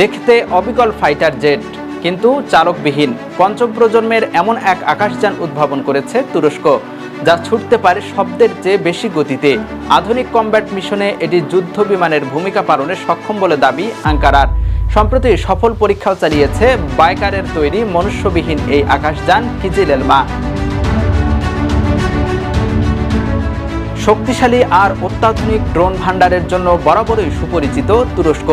দেখতে অবিকল fighter jet, কিন্তু চালকবিহীন। পঞ্চম প্রজন্মের এমন এক আকাশযান উদ্ভাবন করেছে তুরস্ক, যা ছুটতে পারে শব্দের চেয়ে বেশি গতিতে। আধুনিক কমব্যাট মিশনে এটি যুদ্ধ বিমানের ভূমিকা পালনে সক্ষম বলে দাবি আঙ্কারার। সম্প্রতি সফল পরীক্ষাও চালিয়েছে বাইকারের তৈরি মনুষ্যবিহীন এই আকাশযান কিজিল এলমা শক্তিশালী আর অত্যাধুনিক ড্রোন ভান্ডারের জন্য বরাবরই সুপরিচিত তুরস্ক।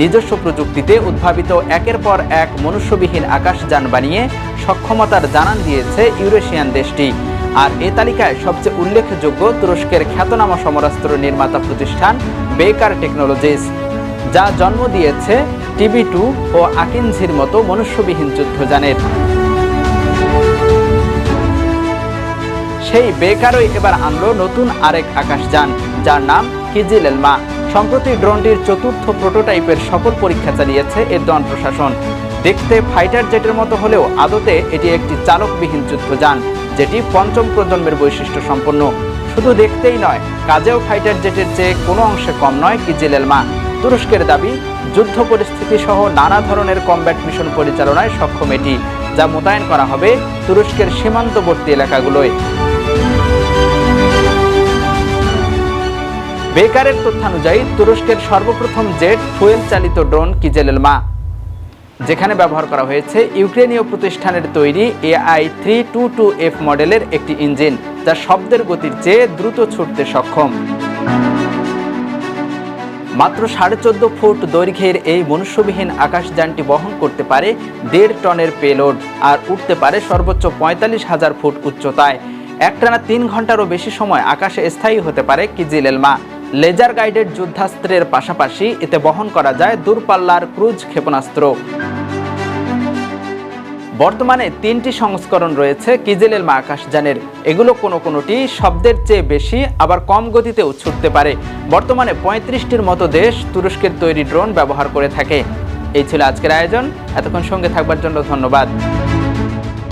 নিজস্ব প্রযুক্তিতে উদ্ভাবিত একের পর এক মনুষ্যবিহীন আকাশযান বানিয়ে সক্ষমতার জানান দিয়েছে ইউরেশিয়ান দেশটি। আর এ তালিকায় সবচেয়ে উল্লেখযোগ্য তুরস্কের খ্যাতনামা সমরাস্ত্র নির্মাতা প্রতিষ্ঠান বেকার টেকনোলজিস, যা জন্ম দিয়েছে টিভি টু ও আকিনঝির মতো মনুষ্যবিহীন যুদ্ধযানের। সেই বেকারই এবার আনলো নতুন আরেক আকাশযান, যার নাম কিজিল এলমা সম্প্রতি ড্রোনটির চতুর্থ প্রোটোটাইপের সফল পরীক্ষা চালিয়েছে এরদোয়ান প্রশাসন। দেখতে ফাইটার জেটের মতো হলেও আদতে এটি একটি চালকবিহীন যুদ্ধযান, যেটি পঞ্চম প্রজন্মের বৈশিষ্ট্য সম্পন্ন। শুধু দেখতেই নয়, কাজেও ফাইটার জেটের চেয়ে কোনো অংশে কম নয় কিজিল এলমা তুরস্কের দাবি, যুদ্ধ পরিস্থিতি সহ নানা ধরনের কমব্যাট মিশন পরিচালনায় সক্ষম এটি, যা মোতায়েন করা হবে তুরস্কের সীমান্তবর্তী এলাকাগুলোয়। বেকারের তথ্যানুযায়ী তুরস্কের সর্বপ্রথম জেট ফুয়েল চালিত ড্রোন কিজেলেলমা, যেখানে ব্যবহার করা হয়েছে ইউক্রেনীয় প্রতিষ্ঠানের তৈরি AI three two two F মডেলের একটি ইঞ্জিন, যা শব্দের গতির চেয়ে দ্রুত ছুটতে সক্ষম। মাত্র সাড়ে চোদ্দ ফুট দৈর্ঘ্যের এই মনুষ্যবিহীন আকাশযানটি বহন করতে পারে দেড় টনের পেলোড আর উঠতে পারে সর্বোচ্চ পঁয়তাল্লিশ হাজার ফুট উচ্চতায়। একটানা তিন ঘন্টারও বেশি সময় আকাশে স্থায়ী হতে পারে কিজিল এলমা লেজার গাইডেড যুদ্ধাস্ত্রের পাশাপাশি এতে বহন করা যায় দূরপাল্লার ক্রুজ ক্ষেপণাস্ত্র। বর্তমানে তিনটি সংস্করণ রয়েছে কিজেলের এলমা আকাশযানের এগুলো কোনো কোনোটি শব্দের চেয়ে বেশি, আবার কম গতিতেও ছুটতে পারে। বর্তমানে পঁয়ত্রিশটির মতো দেশ তুরস্কের তৈরি ড্রোন ব্যবহার করে থাকে। এই ছিল আজকের আয়োজন। এতক্ষণ সঙ্গে থাকবার জন্য ধন্যবাদ।